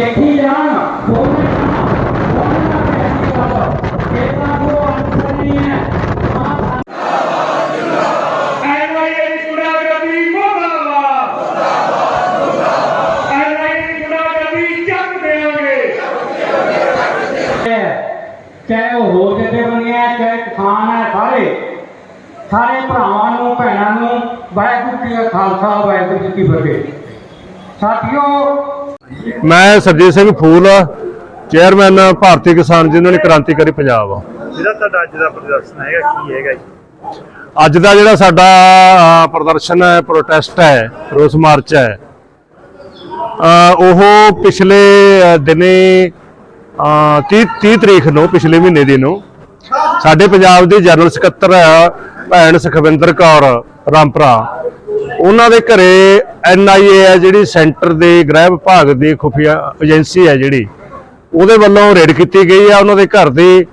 ਦੇਖੀ ਜਾਣ। ਬੋਲਣਾ ਚਾਹੇ ਉਹ ਹੋਰ ਜਥੇਬੰਦੀਆਂ ਹੈ, ਚਾਹੇ ਕਿਸਾਨ ਹੈ ਸਾਰੇ। ਸਾਰੇ ਭਰਾਵਾਂ ਨੂੰ ਭੈਣਾਂ ਨੂੰ ਵਾਹਿਗੁਰੂ ਜੀ ਕਾ ਖਾਲਸਾ ਵਾਹਿਗੁਰੂ ਜੀ ਕੀ ਫਤਿਹ। ਸਾਥੀਓ ਮੈਂ ਸਰਜੀਤ ਸਿੰਘ ਫੂਲ ਚੇਅਰਮੈਨ ਭਾਰਤੀ ਕਿਸਾਨ ਯੂਨੀਅਨ ਕ੍ਰਾਂਤੀਕਾਰੀ ਪੰਜਾਬ। ਆ ਜਿਹੜਾ ਤੁਹਾਡਾ ਅੱਜ ਦਾ ਪ੍ਰਦਰਸ਼ਨ ਹੈਗਾ ਕੀ ਹੈਗਾ ਜੀ? ਅੱਜ ਦਾ ਜਿਹੜਾ ਸਾਡਾ ਪ੍ਰਦਰਸ਼ਨ ਹੈ ਪ੍ਰੋਟੈਸਟ ਹੈ ਰੋਸ ਮਾਰਚ ਹੈ ਉਹ ਪਿਛਲੇ ਦਿਨੇ ਅ, 30 30 ਤਰੀਕ ਨੂੰ ਪਿਛਲੇ ਮਹੀਨੇ ਦੀ ਨੂੰ ਸਾਡੇ ਪੰਜਾਬ ਦੇ ਜਨਰਲ ਸਕੱਤਰ ਭੈਣ ਸੁਖਵਿੰਦਰ ਕੌਰ ਰਾਮਪਰਾ। ਉਹਨਾਂ ਦੇ ਘਰੇ ਐਨਆਈਏ ਹੈ ਜਿਹੜੀ ਸੈਂਟਰ ਦੇ ਗ੍ਰਹਿ ਵਿਭਾਗ ਦੀ ਖੁਫੀਆ ਏਜੰਸੀ ਹੈ ਜਿਹੜੀ, ਉਹਦੇ ਵੱਲੋਂ ਰੇਡ ਕੀਤੀ ਗਈ ਹੈ, ਉਹਨਾਂ ਦੇ ਘਰ ਦੀ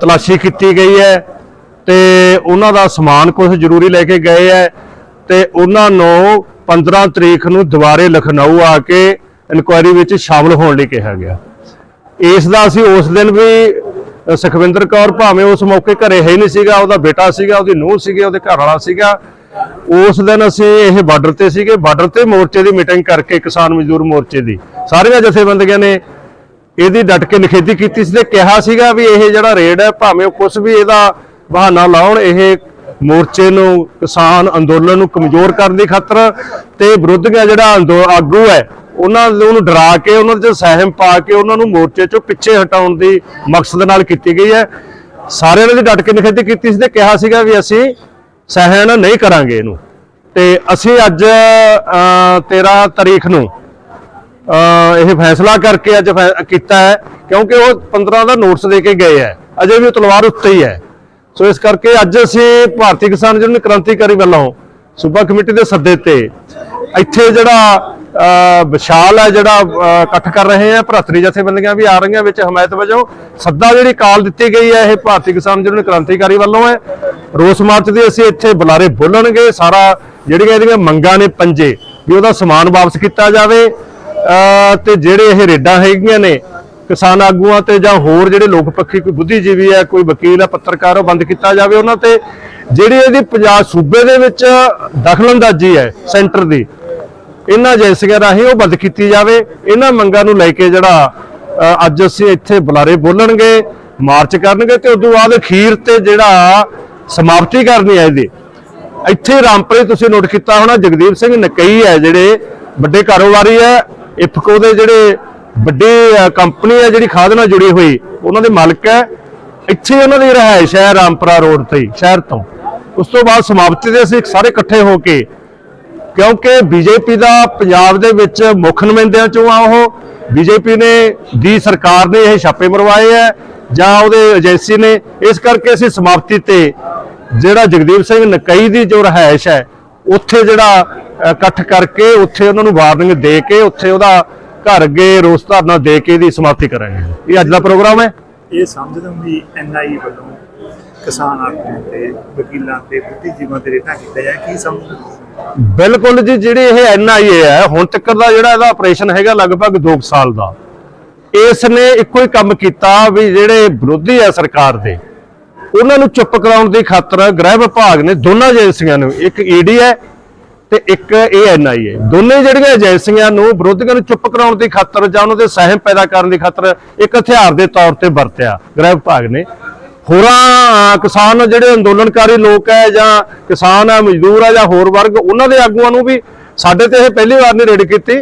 ਤਲਾਸ਼ੀ ਕੀਤੀ ਗਈ ਹੈ ਤੇ ਉਹਨਾਂ ਦਾ ਸਮਾਨ ਕੁਝ ਜ਼ਰੂਰੀ ਲੈ ਕੇ ਗਏ ਹੈ ਤੇ ਉਹਨਾਂ ਨੂੰ 15 ਤਰੀਕ ਨੂੰ ਦੁਬਾਰੇ ਲਖਨਊ ਆ ਕੇ ਇਨਕੁਆਇਰੀ ਵਿੱਚ ਸ਼ਾਮਲ ਹੋਣ ਲਈ ਕਿਹਾ ਗਿਆ। ਇਸ ਦਾ ਅਸੀਂ ਉਸ ਦਿਨ ਵੀ ਸੁਖਵਿੰਦਰ ਕੌਰ ਭਾਵੇਂ ਉਸ ਮੌਕੇ ਘਰੇ ਹੈ ਹੀ ਨਹੀਂ ਸੀਗਾ, ਉਹਦਾ ਬੇਟਾ ਸੀਗਾ, ਉਹਦੀ ਨੂੰਹ ਸੀਗੀ, ਉਹਦੇ ਘਰ ਵਾਲਾ ਸੀਗਾ ਉਸ ਦਿਨ ਅਸੀਂ ਇਹ ਬਾਰਡਰ ਤੇ ਸੀਗੇ, ਬਾਰਡਰ ਤੇ ਮੋਰਚੇ ਦੀ ਮੀਟਿੰਗ ਕਰਕੇ ਕਿਸਾਨ ਮਜ਼ਦੂਰ ਮੋਰਚੇ ਦੀ। ਸਾਰੀਆਂ ਜਥੇਬੰਦੀਆਂ ਨੇ ਇਹਦੀ ਡਟ ਕੇ ਨਿਖੇਧੀ ਕੀਤੀ ਸੀ ਤੇ ਕਿਹਾ ਸੀਗਾ ਵੀ ਇਹ ਜਿਹੜਾ ਰੇਡ ਹੈ, ਭਾਵੇਂ ਕੁਝ ਵੀ ਇਹਦਾ ਬਹਾਨਾ ਲਾਉਣ, ਇਹ ਮੋਰਚੇ ਨੂੰ, ਕਿਸਾਨ ਅੰਦੋਲਨ ਨੂੰ ਕਮਜ਼ੋਰ ਕਰਨ ਦੀ ਖਾਤਰ ਤੇ ਵਿਰੋਧੀਆਂ ਜਿਹੜਾ ਅੰਦੋ- ਆਗੂ ਹੈ, ਉਹਨਾਂ ਨੂੰ ਡਰਾ ਕੇ, ਉਹਨਾਂ ਦੇ ਸਹਿਮ ਪਾ ਕੇ ਉਹਨਾਂ ਨੂੰ ਮੋਰਚੇ ਚੋਂ ਪਿੱਛੇ ਹਟਾਉਣ ਦੀ ਮਕਸਦ ਨਾਲ ਕੀਤੀ ਗਈ ਹੈ। ਸਾਰਿਆਂ ਨੇ ਇਹਦੀ ਡਟ ਕੇ ਨਿਖੇਧੀ ਕੀਤੀ ਸੀ ਤੇ ਕਿਹਾ ਸੀਗਾ ਵੀ ਅਸੀਂ ਸਹਿਣ ਨਹੀਂ ਕਰਾਂਗੇ ਇਹਨੂੰ। ਤੇ ਅਸੀਂ ਅੱਜ ਅ, 13 ਤਾਰੀਖ ਨੂੰ ਇਹ ਫੈਸਲਾ ਕਰਕੇ ਅੱਜ ਫੈ- ਕੀਤਾ ਹੈ ਕਿਉਂਕਿ ਉਹ 15 ਦਾ ਨੋਟਿਸ ਦੇ ਕੇ ਗਏ ਹੈ। ਅਜੇ ਵੀ ਤਲਵਾਰ ਉੱਤੇ ਹੀ ਹੈ। ਸੋ ਇਸ ਕਰਕੇ ਅੱਜ ਅਸੀਂ ਭਾਰਤੀ ਕਿਸਾਨ ਯੂਨੀਅਨ ਕ੍ਰਾਂਤੀਕਾਰੀ ਵੱਲੋਂ ਸੂਬਾ ਕਮੇਟੀ ਦੇ ਸੱਦੇ ਤੇ ਇੱਥੇ ਜਿਹੜਾ ਵਿਸ਼ਾਲ ਹੈ ਜਿਹੜਾ ਇਕੱਠ ਕਰ ਰਹੇ ਆ, ਭਰਾਤਰੀ ਜਥੇਬੰਦੀਆਂ ਵੀ ਆ ਰਹੀਆਂ ਵਿੱਚ ਹਮਾਇਤ ਵਜੋਂ। ਸੱਦਾ ਜਿਹੜੀ ਕਾਲ ਦਿੱਤੀ ਗਈ ਹੈ, ਇਹ ਭਾਰਤੀ ਕਿਸਾਨ ਯੂਨੀਅਨ ਕ੍ਰਾਂਤੀਕਾਰੀ ਵੱਲੋਂ ਹੈ। ਰੋਸ ਮਾਰਚ ਦੀ ਅਸੀਂ ਇੱਥੇ ਬੁਲਾਰੇ ਬੋਲਣਗੇ, ਸਾਰਾ ਜਿਹੜੀਆਂ ਇਹਦੀਆਂ ਮੰਗਾਂ ਨੇ ਪੰਜੇ, ਵੀ ਉਹਦਾ ਸਮਾਨ ਵਾਪਸ ਕੀਤਾ ਜਾਵੇ। ਅਹ ਤੇ ਜਿਹੜੇ ਇਹ ਰੇਡਾਂ ਹੈਗੀਆਂ ਨੇ, ਕਿਸਾਨ ਆਗੂਆਂ ਤੇ ਜਾਂ ਹੋਰ ਜਿਹੜੇ ਲੋਕ ਪੱਖੀ, ਕੋਈ ਬੁੱਧੀਜੀਵੀ ਹੈ, ਕੋਈ ਵਕੀਲ ਹੈ, ਪੱਤਰਕਾਰ, ਉਹ ਬੰਦ ਕੀਤਾ ਜਾਵੇ ਉਹਨਾਂ ਤੇ। ਜਿਹੜੀ ਇਹਦੀ ਪੰਜਾਬ ਸੂਬੇ ਦੇ ਵਿੱਚ ਦਖਲਅੰਦਾਜ਼ੀ ਹੈ, ਸੈਂਟਰ ਦੀ ਇਹਨਾਂ ਏਜੰਸੀਆਂ ਰਾਹੀਂ ਉਹ ਬੰਦ ਕੀਤੀ ਜਾਵੇ। ਇਹਨਾਂ ਮੰਗਾਂ ਨੂੰ ਲੈ ਕੇ ਜਿਹੜਾ ਅੱਜ ਅਸੀਂ ਇੱਥੇ ਬੁਲਾਰੇ ਬੋਲਣਗੇ, ਮਾਰਚ ਕਰਨਗੇ ਤੇ ਉਦੋਂ ਬਾਅਦ ਅਖੀਰ ਤੇ ਜਿਹੜਾ ਸਮਾਪਤੀ ਕਰਨੀ ਹੈ ਇਹਦੀ। ਇੱਥੇ ਰਾਮਪੁਰੇ ਤੁਸੀਂ ਨੋਟ ਕੀਤਾ ਹੋਣਾ, ਜਗਦੀਪ ਸਿੰਘ ਨਕਈ ਹੈ ਜਿਹੜੇ ਵੱਡੇ ਕਾਰੋਬਾਰੀ ਹੈ। ਇਫਕੋ ਦੇ ਜਿਹੜੇ ਵੱਡੀ ਕੰਪਨੀ ਹੈ ਜਿਹੜੀ ਖਾਦ ਨਾਲ ਜੁੜੀ ਹੋਈ, ਉਹਨਾਂ ਦੇ ਮਾਲਕ ਹੈ। ਇੱਥੇ ਉਹਨਾਂ ਦੀ ਰਿਹਾਇਸ਼ ਹੈ ਰਾਮਪੁਰਾ ਰੋਡ ਤੇ, ਸ਼ਹਿਰ ਤੋਂ। ਉਸ ਤੋਂ ਬਾਅਦ ਸਮਾਪਤੀ ਦੇ ਅਸੀਂ ਸਾਰੇ ਇਕੱਠੇ ਹੋ ਕੇ ਕਿਉਂਕਿ ਬੀਜੇਪੀ ਦਾ ਪੰਜਾਬ ਦੇ ਵਿੱਚ ਮੁੱਖ ਨੁਮਾਇੰਦਿਆਂ ਚੋਂ ਆ ਉਹ। ਬੀਜੇਪੀ ਨੇ, ਦੀ ਸਰਕਾਰ ਨੇ ਇਹ ਛਾਪੇ ਮਰਵਾਏ ਹੈ ਜਾਂ ਉਹਦੇ ਏਜੰਸੀ ਨੇ। ਇਸ ਕਰਕੇ ਅਸੀਂ ਸਮਾਪਤੀ ਤੇ ਜਿਹੜਾ ਜਗਦੀਪ ਸਿੰਘ ਨਕਈ ਦੀ ਜੋ ਰਿਹਾਇਸ਼ ਹੈ, ਉੱਥੇ ਜਿਹੜਾ ਇਕੱਠ ਕਰਕੇ ਉੱਥੇ ਉਹਨਾਂ ਨੂੰ ਵਾਰਨਿੰਗ ਦੇ ਕੇ ਉੱਥੇ ਉਹਦਾ ਘਰ ਅੱਗੇ ਰੋਸ ਧਰਨਾ ਦੇ ਕੇ ਇਹਦੀ ਸਮਾਪਤੀ ਕਰਾਂਗੇ। ਇਹ ਅੱਜ ਦਾ ਪ੍ਰੋਗਰਾਮ ਹੈ। ਇਹ ਸਮਝਦੇ ਹੋ ਵੀ ਐਨਆਈ ਵੱਲੋਂ ਕਿਸਾਨ ਆਗੂਆਂ ਤੇ ਵਕੀਲਾਂ ਤੇ ਬੁੱਧੀਜੀਵਾਂ ਤੇ ਰੇਟਾਂ ਕੀਤਾ ਜਾਏ ਕੀ ਸਮਝਦੇ ਬਿਲਕੁਲ ਜੀ, ਜਿਹੜੀ ਇਹ ਐਨਆਈਏ ਹੈ, ਹੁਣ ਤੱਕ ਦਾ ਜਿਹੜਾ ਇਹਦਾ ਆਪਰੇਸ਼ਨ ਹੈਗਾ ਲਗਭਗ 2 ਸਾਲ ਦਾ। ਇਸ ਨੇ ਇੱਕੋ ਹੀ ਕੰਮ ਕੀਤਾ ਵੀ ਜਿਹੜੇ ਵਿਰੋਧੀ ਹੈ ਸਰਕਾਰ ਦੇ, ਉਹਨਾਂ ਨੂੰ ਚੁੱਪ ਕਰਾਉਣ ਦੀ ਖਾਤਰ ਗ੍ਰਹਿ ਵਿਭਾਗ ਨੇ ਦੋਨਾਂ ਏਜੰਸੀਆਂ ਨੂੰ, ਇੱਕ ਈਡੀ ਹੈ ਤੇ ਇੱਕ ਇਹ ਐਨਆਈਏ ਦੋਨੇ ਜਿਹੜੀਆਂ ਏਜੰਸੀਆਂ ਨੂੰ ਵਿਰੋਧੀਆਂ ਨੂੰ ਚੁੱਪ ਕਰਾਉਣ ਦੀ ਖਾਤਰ ਜਾਂ ਉਹਨਾਂ ਦੇ ਸਹਿਮ ਪੈਦਾ ਕਰਨ ਦੀ ਖਾਤਰ ਇੱਕ ਹਥਿਆਰ ਦੇ ਤੌਰ ਤੇ ਵਰਤਿਆ ਗ੍ਰਹਿ ਵਿਭਾਗ ਨੇ। ਹੋਰਾਂ ਕਿਸਾਨ ਜਿਹੜੇ ਅੰਦੋਲਨਕਾਰੀ ਲੋਕ ਹੈ ਜਾਂ ਕਿਸਾਨ ਹੈ, ਮਜ਼ਦੂਰ ਹੈ ਜਾਂ ਹੋਰ ਵਰਗ, ਉਹਨਾਂ ਦੇ ਆਗੂਆਂ ਨੂੰ ਵੀ ਸਾਡੇ ਤੇ ਇਹ ਪਹਿਲੀ ਵਾਰ ਨਹੀਂ ਰੇਡ ਕੀਤੀ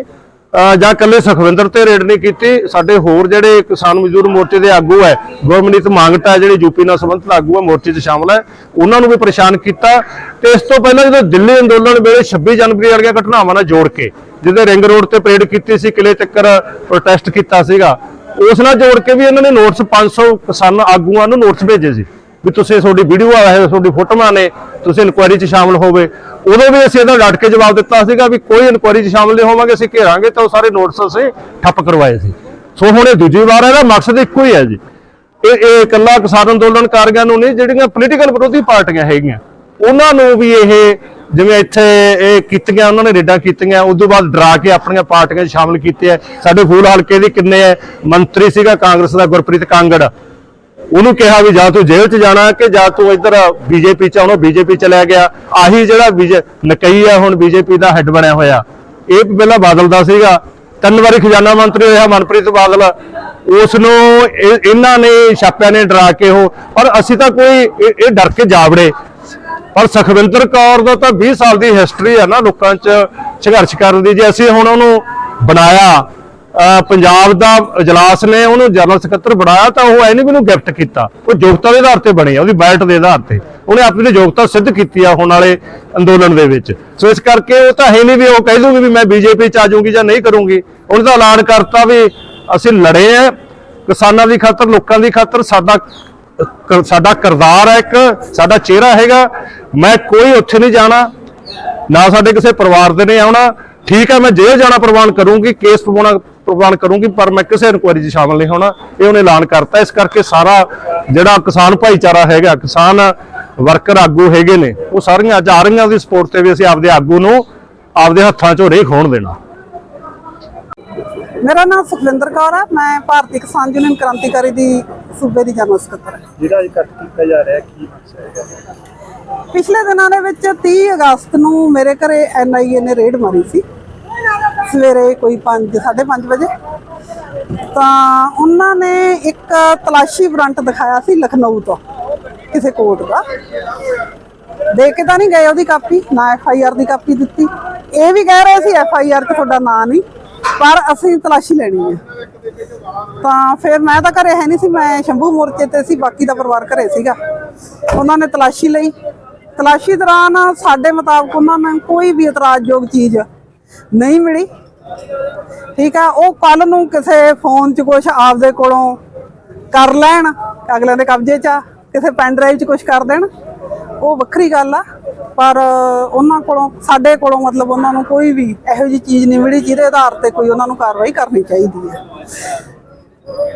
ਜਾਂ ਕੱਲੇ ਸੁਖਵਿੰਦਰ ਤੇ ਰੇਡ ਨਹੀਂ ਕੀਤੀ, ਸਾਡੇ ਹੋਰ ਜਿਹੜੇ ਕਿਸਾਨ ਮਜ਼ਦੂਰ ਮੋਰਚੇ ਦੇ ਆਗੂ ਹੈ, ਗੁਰਮਨੀਤ ਮੰਗਟਾ ਜਿਹੜੇ ਯੂਪੀ ਨਾਲ ਸੰਬੰਧਿਤ ਆਗੂ ਹੈ, ਮੋਰਚੇ 'ਚ ਸ਼ਾਮਲ ਹੈ, ਉਹਨਾਂ ਨੂੰ ਵੀ ਪਰੇਸ਼ਾਨ ਕੀਤਾ, ਤੇ ਇਸ ਤੋਂ ਪਹਿਲਾਂ ਜਦੋਂ ਦਿੱਲੀ ਅੰਦੋਲਨ ਵੇਲੇ 26 ਜਨਵਰੀ ਵਾਲੀਆਂ ਘਟਨਾਵਾਂ ਨਾਲ ਜੋੜ ਕੇ, ਜਿਹਦੇ ਰਿੰਗ ਰੋਡ ਤੇ ਪਰੇਡ ਕੀਤੀ ਸੀ, ਕਿਲੇ ਚੱਕਰ ਪ੍ਰੋਟੈਸਟ ਕੀਤਾ ਸੀਗਾ ਉਸ ਨਾਲ ਜੋੜ ਕੇ ਵੀ ਇਹਨਾਂ ਨੇ ਨੋਟਸ 500 ਕਿਸਾਨ ਆਗੂਆਂ ਨੂੰ ਨੋਟਸ ਭੇਜੇ ਸੀ ਵੀ ਤੁਸੀਂ ਤੁਹਾਡੀ ਵੀਡੀਓ ਆ ਹੈ, ਤੁਹਾਡੀ ਫੋਟੋਆਂ ਨੇ, ਤੁਸੀਂ ਇਨਕੁਆਇਰੀ 'ਚ ਸ਼ਾਮਲ ਹੋਵੇ। ਉਦੋਂ ਵੀ ਅਸੀਂ ਇਹਦਾ ਡਟ ਕੇ ਜਵਾਬ ਦਿੱਤਾ ਸੀਗਾ ਵੀ ਕੋਈ ਇਨਕੁਆਇਰੀ 'ਚ ਸ਼ਾਮਲ ਨਹੀਂ ਹੋਵਾਂਗੇ, ਅਸੀਂ ਘੇਰਾਂਗੇ ਤਾਂ ਉਹ ਸਾਰੇ ਨੋਟਸ ਅਸੀਂ ਠੱਪ ਕਰਵਾਏ ਸੀ। ਸੋ ਹੁਣ ਇਹ ਦੂਜੀ ਵਾਰ ਇਹਦਾ ਮਕਸਦ ਇੱਕੋ ਹੀ ਹੈ ਜੀ। ਇਹ ਇਹ ਇਕੱਲਾ ਕਿਸਾਨ ਅੰਦੋਲਨਕਾਰੀਆਂ ਨੂੰ ਨਹੀਂ, ਜਿਹੜੀਆਂ ਪੋਲੀਟੀਕਲ ਵਿਰੋਧੀ ਪਾਰਟੀਆਂ ਹੈਗੀਆਂ, ਉਹਨਾਂ ਨੂੰ ਵੀ ਇਹ ਜਿਵੇਂ ਇੱਥੇ ਇਹ ਕੀਤੀਆਂ, ਉਹਨਾਂ ਨੇ ਰੇਡਾਂ ਕੀਤੀਆਂ, ਉਸ ਤੋਂ ਬਾਅਦ ਡਰਾ ਕੇ ਆਪਣੀਆਂ ਪਾਰਟੀਆਂ 'ਚ ਸ਼ਾਮਲ ਕੀਤੇ ਆ ਸਾਡੇ ਫੂਲ ਹਲਕੇ ਦੇ ਕਿੰਨੇ ਹੈ ਮੰਤਰੀ ਸੀਗਾ, ਕਾਂਗਰਸ ਦਾ ਗੁਰਪ੍ਰੀਤ ਕਾਂਗੜ। ਉਹਨੂੰ ਕਿਹਾ ਵੀ ਜਾਂ ਤੂੰ ਜੇਲ੍ਹ 'ਚ ਜਾਣਾ ਕਿ ਜਾਂ ਤੂੰ ਇੱਧਰ ਬੀਜੇਪੀ 'ਚ ਆਉਣਾ, ਬੀਜੇਪੀ ਚਲਿਆ ਗਿਆ। ਆਹੀ ਜਿਹੜਾ ਬੀਜੇ ਨਕਈ ਆ ਹੁਣ ਬੀਜੇਪੀ ਦਾ ਹੈੱਡ ਬਣਿਆ ਹੋਇਆ। ਇਹ ਪਹਿਲਾਂ ਬਾਦਲ ਦਾ ਸੀਗਾ। ਤਿੰਨ ਵਾਰੀ ਖਜ਼ਾਨਾ ਮੰਤਰੀ ਹੋਇਆ, ਮਨਪ੍ਰੀਤ ਬਾਦਲ। ਉਸ ਨੂੰ ਇਹਨਾਂ ਨੇ, ਛਾਪਿਆਂ ਨੇ ਡਰਾ ਕੇ ਉਹ, ਪਰ ਅਸੀਂ ਤਾਂ ਕੋਈ ਇਹ ਡਰ ਕੇ ਜਾਵੜੇ। ਪਰ ਸੁਖਵਿੰਦਰ ਕੌਰ ਦਾ ਤਾਂ 20 ਸਾਲ ਦੀ ਹਿਸਟਰੀ ਹੈ ਨਾ ਲੋਕਾਂ 'ਚ ਸੰਘਰਸ਼ ਕਰਨ ਦੀ। ਜੇ ਅਸੀਂ ਹੁਣ ਉਹਨੂੰ ਬਣਾਇਆ ਪੰਜਾਬ ਦਾ ਇਜਲਾਸ ਨੇ ਉਹਨੂੰ ਜਨਰਲ ਸਕੱਤਰ ਬਣਾਇਆ ਤਾਂ ਉਹ ਐ ਨਹੀਂ ਗਿਫਟ ਕੀਤਾ। ਉਹ ਯੋਗਤਾ ਦੇ ਆਧਾਰ ਤੇ ਬਣੀ ਆ, ਉਹਦੀ ਬੈਲਟ ਦੇ ਆਧਾਰ ਤੇ। ਉਹਨੇ ਆਪਣੀ ਯੋਗਤਾ ਸਿੱਧ ਕੀਤੀ ਆ ਹੁਣ ਵਾਲੇ ਅੰਦੋਲਨ ਦੇ ਵਿੱਚ। ਸੋ ਇਸ ਕਰਕੇ ਉਹ ਤਾਂ ਹੈ ਨਹੀਂ ਵੀ ਉਹ ਕਹਿ ਦੂਗੀ ਵੀ ਮੈਂ ਬੀਜੇਪੀ ਚ ਆ ਜਾਊਂਗੀ ਜਾਂ ਨਹੀਂ ਕਰੂੰਗੀ। ਉਹਨੇ ਤਾਂ ਐਲਾਨ ਕਰਤਾ ਵੀ ਅਸੀਂ ਲੜੇ ਆ। ਕਿਸਾਨਾਂ ਦੀ ਖਾਤਰ, ਲੋਕਾਂ ਦੀ ਖਾਤਰ ਸਾਡਾ ਸਾਡਾ ਕਿਰਦਾਰ ਹੈ ਇੱਕ, ਸਾਡਾ ਚਿਹਰਾ ਹੈਗਾ। ਮੈਂ ਕੋਈ ਉੱਥੇ ਨਹੀਂ ਜਾਣਾ, ਨਾ ਸਾਡੇ ਕਿਸੇ ਪਰਿਵਾਰ ਦੇ ਨੇ ਆਉਣਾ। ਠੀਕ ਹੈ, ਮੈਂ ਜੇਲ੍ਹ ਜਾਣਾ ਪ੍ਰਵਾਨ ਕਰੂੰਗੀ, ਕੇਸ ਪਵਾਉਣਾ ਪ੍ਰਵਾਨ ਕਰੂੰਗੀ, ਪਰ ਮੈਂ ਕਿਸੇ ਇਨਕੁਆਇਰੀ 'ਚ ਸ਼ਾਮਲ ਨਹੀਂ ਹੋਣਾ। ਇਹ ਉਹਨੇ ਐਲਾਨ ਕਰਤਾ। ਇਸ ਕਰਕੇ ਸਾਰਾ ਜਿਹੜਾ ਕਿਸਾਨ ਭਾਈਚਾਰਾ ਹੈਗਾ, ਕਿਸਾਨ ਵਰਕਰ ਆਗੂ ਹੈਗੇ ਨੇ, ਉਹ ਸਾਰੀਆਂ ਅੱਜ ਆ ਰਹੀਆਂ ਦੀ ਸਪੋਰਟ ਤੇ ਵੀ ਅਸੀਂ ਆਪਦੇ ਆਗੂ ਨੂੰ ਆਪਦੇ ਹੱਥਾਂ 'ਚੋਂ ਰੇਖ ਹੋਣ ਦੇਣਾ। ਮੇਰਾ ਨਾਮ ਸੁਖਵਿੰਦਰ ਕੌਰ ਹੈ। ਮੈਂ ਭਾਰਤੀ ਕਿਸਾਨ ਯੂਨੀਅਨ ਕ੍ਰਾਂਤੀਕਾਰੀ ਦੀ ਸੂਬੇ ਦੀ ਜਨਰਲ ਸਕੱਤਰ ਜਿਹੜਾ ਅੱਜ ਕੱਟ ਕੀਤਾ ਜਾ ਰਿਹਾ, ਕੀ ਮਕਸਦ ਹੈਗਾ ਪਿਛਲੇ ਦਿਨਾਂ ਦੇ ਵਿੱਚ 30 ਅਗਸਤ ਨੂੰ ਮੇਰੇ ਘਰੇ ਐਨਆਈਏ ਨੇ ਰੇਡ ਮਾਰੀ ਸੀ। ਸਵੇਰੇ ਕੋਈ 5 5:30 ਵਜੇ। ਤਾਂ ਉਹਨਾਂ ਨੇ ਇੱਕ ਤਲਾਸ਼ੀ ਵਾਰੰਟ ਦਿਖਾਇਆ ਸੀ ਲਖਨਊ ਤੋਂ, ਕਿਸੇ ਕੋਰਟ ਦਾ। ਦੇ ਕੇ ਤਾਂ ਨਹੀਂ ਗਏ ਉਹਦੀ ਕਾਪੀ, ਨਾ ਐਫ ਆਈ ਆਰ ਦੀ ਕਾਪੀ ਦਿੱਤੀ। ਇਹ ਵੀ ਕਹਿ ਰਹੇ ਸੀ ਐਫ ਐਫਆਈਆਰ 'ਚ ਤੁਹਾਡਾ ਨਾਂ ਨਹੀਂ। ਪਰ ਅਸੀਂ ਤਲਾਸ਼ੀ ਲੈਣੀ ਹੈ। ਤਾਂ ਫਿਰ ਮੈਂ ਤਾਂ ਘਰੇ ਹੈ ਨਹੀਂ ਸੀ, ਮੈਂ ਸ਼ੰਭੂ ਮੋਰਚੇ ਤੇ ਸੀ, ਬਾਕੀ ਦਾ ਪਰਿਵਾਰ ਘਰੇ ਸੀਗਾ। ਉਹਨਾਂ ਨੇ ਤਲਾਸ਼ੀ ਲਈ। ਤਲਾਸ਼ੀ ਦੌਰਾਨ ਸਾਡੇ ਮੁਤਾਬਕ ਉਹਨਾਂ ਨੂੰ ਕੋਈ ਵੀ ਇਤਰਾਜ਼ਯੋਗ ਚੀਜ਼ ਨਹੀਂ ਮਿਲੀ। ਠੀਕ ਆ, ਉਹ ਕੱਲ ਨੂੰ ਕਿਸੇ ਫੋਨ 'ਚ ਕੁਝ ਆਪਦੇ ਕੋਲੋਂ ਕਰ ਲੈਣ, ਅਗਲਿਆਂ ਦੇ ਕਬਜ਼ੇ 'ਚ ਆ, ਕਿਸੇ ਪੈਨ ਡਰਾਈਵ 'ਚ ਕੁਝ ਕਰ ਦੇਣ। ਉਹ ਵੱਖਰੀ ਗੱਲ ਆ। ਪਰ ਉਹਨਾਂ ਕੋਲੋਂ, ਸਾਡੇ ਕੋਲੋਂ ਮਤਲਬ ਉਹਨਾਂ ਨੂੰ ਕੋਈ ਵੀ ਇਹੋ ਜਿਹੀ ਚੀਜ਼ ਨਹੀਂ ਮਿਲੀ ਜਿਹਦੇ ਆਧਾਰ ਤੇ ਕੋਈ ਉਹਨਾਂ ਨੂੰ ਕਾਰਵਾਈ ਕਰਨੀ ਚਾਹੀਦੀ ਹੈ।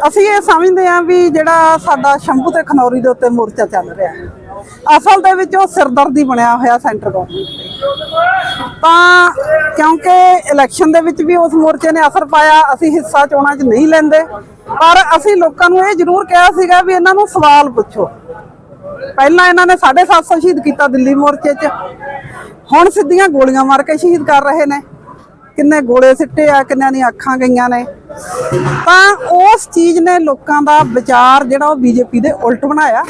ਅਸੀਂ ਇਹ ਸਮਝਦੇ ਹਾਂ ਵੀ ਜਿਹੜਾ ਸਾਡਾ ਸ਼ੰਭੂ ਤੇ ਖਨੌਰੀ ਦੇ ਉੱਤੇ ਮੋਰਚਾ ਚੱਲ ਰਿਹਾ ਹੈ, ਅਸਲ ਦੇ ਵਿੱਚ ਉਹ ਸਿਰਦਰਦੀ ਬਣਿਆ ਹੋਇਆ ਸੈਂਟਰ ਗਵਰਨਮੈਂਟ ਤਾਂ ਕਿਉਂਕਿ ਇਲੈਕਸ਼ਨ ਦੇ ਵਿੱਚ ਵੀ ਉਸ ਮੋਰਚੇ ਨੇ ਅਸਰ ਪਾਇਆ, ਅਸੀਂ ਹਿੱਸਾ ਚੋਣਾਂ 'ਚ ਨਹੀਂ ਲੈਂਦੇ, ਪਰ ਅਸੀਂ ਲੋਕਾਂ ਨੂੰ ਇਹ ਜ਼ਰੂਰ ਕਿਹਾ ਸੀਗਾ ਵੀ ਇਹਨਾਂ ਨੂੰ ਸਵਾਲ ਪੁੱਛੋ। ਪਹਿਲਾਂ ਇਹਨਾਂ ਨੇ 750 ਸ਼ਹੀਦ ਕੀਤਾ ਦਿੱਲੀ ਮੋਰਚੇ 'ਚ। ਹੁਣ ਸਿੱਧੀਆਂ ਗੋਲੀਆਂ ਮਾਰ ਕੇ ਸ਼ਹੀਦ ਕਰ ਰਹੇ ਨੇ। ਕਿੰਨੇ ਗੋਲੇ ਸਿੱਟੇ ਆ, ਕਿੰਨਿਆਂ ਦੀਆਂ ਅੱਖਾਂ ਗਈਆਂ ਨੇ। ਤਾਂ ਉਸ ਚੀਜ਼ ਨੇ ਲੋਕਾਂ ਦਾ ਵਿਚਾਰ ਜਿਹੜਾ ਉਹ ਬੀਜੇਪੀ ਦੇ ਉਲਟ ਬਣਾਇਆ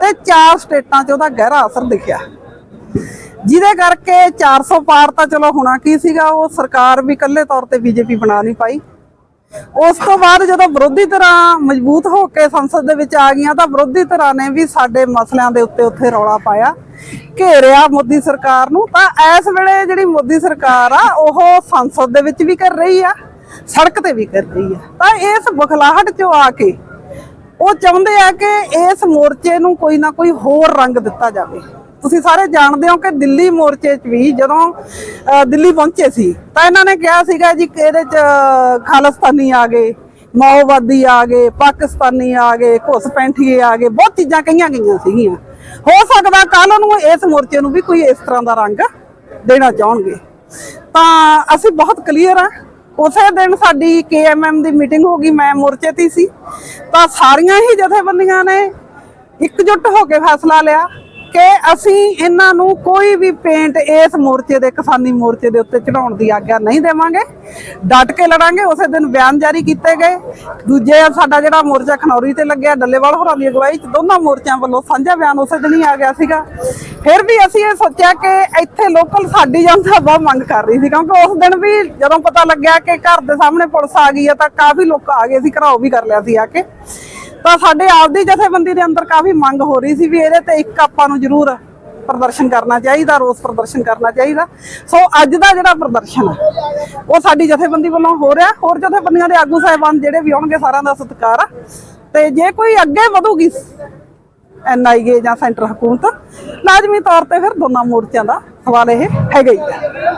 ਤੇ ਚਾਰ ਸਟੇਟਾਂ 'ਚ ਉਹਦਾ ਗਹਿਰਾ ਅਸਰ ਦਿਖਿਆ। ਜਿਹਦੇ ਕਰਕੇ 400 ਪਾਰ ਤਾਂ ਚਲੋ ਹੋਣਾ ਕੀ ਸੀਗਾ, ਉਹ ਸਰਕਾਰ ਵੀ ਇਕੱਲੇ ਤੌਰ ਤੇ ਬੀਜੇਪੀ ਬਣਾ ਨਹੀਂ ਪਾਈ। ਉਸ ਤੋਂ ਬਾਅਦ ਜਦੋਂ ਵਿਰੋਧੀ ਧਿਰਾਂ ਮਜ਼ਬੂਤ ਹੋ ਕੇ ਸੰਸਦ ਦੇ ਵਿੱਚ ਆ ਗਈਆਂ ਤਾਂ ਵਿਰੋਧੀ ਧਿਰਾਂ ਨੇ ਵੀ ਸਾਡੇ ਮਸਲਿਆਂ ਦੇ ਉੱਤੇ ਉੱਥੇ ਰੌਲਾ ਪਾਇਆ, ਘੇਰਿਆ ਮੋਦੀ ਸਰਕਾਰ ਨੂੰ। ਤਾਂ ਇਸ ਵੇਲੇ ਜਿਹੜੀ ਮੋਦੀ ਸਰਕਾਰ ਆ, ਉਹ ਸੰਸਦ ਦੇ ਵਿੱਚ ਵੀ ਕਰ ਰਹੀ ਆ, ਸੜਕ ਤੇ ਵੀ ਕਰ ਰਹੀ ਆ। ਤਾਂ ਇਸ ਬਖਲਾਹਟ ਚੋਂ ਆ ਕੇ ਉਹ ਚਾਹੁੰਦੇ ਆ ਕਿ ਇਸ ਮੋਰਚੇ ਨੂੰ ਕੋਈ ਨਾ ਕੋਈ ਹੋਰ ਰੰਗ ਦਿੱਤਾ ਜਾਵੇ। ਤੁਸੀਂ ਸਾਰੇ ਜਾਣਦੇ ਹੋ ਕਿ ਦਿੱਲੀ ਮੋਰਚੇ 'ਚ ਵੀ ਜਦੋਂ ਦਿੱਲੀ ਪਹੁੰਚੇ ਸੀ, ਤਾਂ ਇਹਨਾਂ ਨੇ ਕਿਹਾ ਸੀਗਾ ਜੀ ਕਿ ਇਹਦੇ 'ਚ ਖਾਲਿਸਤਾਨੀ ਆ ਗਏ, ਮਾਓਵਾਦੀ ਆ ਗਏ, ਪਾਕਿਸਤਾਨੀ ਆ ਗਏ ਘੁਸਪੈਂਠੀਏ ਆ ਗਏ, ਬਹੁਤ ਚੀਜ਼ਾਂ ਕਹੀਆਂ ਗਈਆਂ ਸੀਗੀਆਂ। ਹੋ ਸਕਦਾ ਕੱਲ ਨੂੰ ਇਸ ਮੋਰਚੇ ਨੂੰ ਵੀ ਕੋਈ ਇਸ ਤਰ੍ਹਾਂ ਦਾ ਰੰਗ ਦੇਣਾ ਚਾਹਣਗੇ। ਤਾਂ ਅਸੀਂ ਬਹੁਤ ਕਲੀਅਰ ਆ ਉਸੇ ਦਿਨ ਸਾਡੀ ਕੇਐਮਐਮ ਦੀ ਮੀਟਿੰਗ ਹੋ ਗਈ, ਮੈਂ ਮੋਰਚੇ ਤੇ ਸੀ, ਤਾਂ ਸਾਰੀਆਂ ਹੀ ਜਥੇਬੰਦੀਆਂ ਨੇ ਇਕਜੁੱਟ ਹੋ ਕੇ ਫੈਸਲਾ ਲਿਆ। ਕਿ ਅਸੀਂ ਇਹਨਾਂ ਨੂੰ ਕੋਈ ਵੀ ਪੇਂਟ ਇਸ ਮੋਰਚੇ ਦੇ, ਕਿਸਾਨੀ ਮੋਰਚੇ ਦੇ ਉੱਤੇ ਚੜਾਉਣ ਦੀ ਆਗਿਆ ਨਹੀਂ ਦੇਵਾਂਗੇ। ਡਟ ਕੇ ਲੜਾਂਗੇ, ਉਸੇ ਦਿਨ ਬਿਆਨ ਜਾਰੀ ਕੀਤੇ ਗਏ। ਦੂਜੇ ਸਾਡਾ ਜਿਹੜਾ ਮੋਰਚਾ ਖਨੌਰੀ ਤੇ ਲੱਗਿਆ, ਡੱਲੇਵਾਲ ਹੋਰਾਂ ਦੀ ਅਗਵਾਈ ਚ ਦੋਨਾਂ ਮੋਰਚਿਆਂ ਵੱਲੋਂ ਸਾਂਝਾ ਬਿਆਨ ਉਸੇ ਦਿਨ ਹੀ ਆ ਗਿਆ ਸੀਗਾ। ਫਿਰ ਵੀ ਅਸੀਂ ਇਹ ਸੋਚਿਆ ਕਿ ਇੱਥੇ ਲੋਕਲ ਸਾਡੀ ਜਨਤਾ ਬਹੁਤ ਮੰਗ ਕਰ ਰਹੀ ਸੀ, ਕਿਉਂਕਿ ਉਸ ਦਿਨ ਵੀ ਜਦੋਂ ਪਤਾ ਲੱਗਿਆ ਕਿ ਘਰ ਦੇ ਸਾਹਮਣੇ ਪੁਲਿਸ ਆ ਗਈ ਹੈ ਤਾਂ ਕਾਫੀ ਲੋਕ ਆ ਗਏ ਸੀ, ਘਰਾਓ ਵੀ ਕਰ ਲਿਆ ਸੀ ਆ ਕੇ। ਤਾਂ ਸਾਡੇ ਆਪਦੀ ਜਥੇਬੰਦੀ ਦੇ ਅੰਦਰ ਕਾਫੀ ਮੰਗ ਹੋ ਰਹੀ ਸੀ ਵੀ ਇਹਦੇ ਤੇ ਇੱਕ ਆਪਾਂ ਨੂੰ ਜ਼ਰੂਰ ਪ੍ਰਦਰਸ਼ਨ ਕਰਨਾ ਚਾਹੀਦਾ, ਰੋਸ ਪ੍ਰਦਰਸ਼ਨ ਕਰਨਾ ਚਾਹੀਦਾ। ਸੋ ਅੱਜ ਦਾ ਜਿਹੜਾ ਪ੍ਰਦਰਸ਼ਨ ਹੈ, ਉਹ ਸਾਡੀ ਜਥੇਬੰਦੀ ਵੱਲੋਂ ਹੋ ਰਿਹਾ। ਹੋਰ ਜਥੇਬੰਦੀਆਂ ਦੇ ਆਗੂ ਸਾਹਿਬਾਨ ਜਿਹੜੇ ਵੀ ਆਉਣਗੇ ਸਾਰਿਆਂ ਦਾ ਸਤਿਕਾਰ ਆ। ਤੇ ਜੇ ਕੋਈ ਅੱਗੇ ਵਧੂਗੀ ਐਨਆਈਏ ਜਾਂ ਸੈਂਟਰ ਹਕੂਮਤ, ਲਾਜ਼ਮੀ ਤੌਰ ਤੇ ਫਿਰ ਦੋਨਾਂ ਮੋਰਚਿਆਂ ਦਾ ਸਵਾਲ ਇਹ ਹੈਗਾ ਹੀ ਹੈ।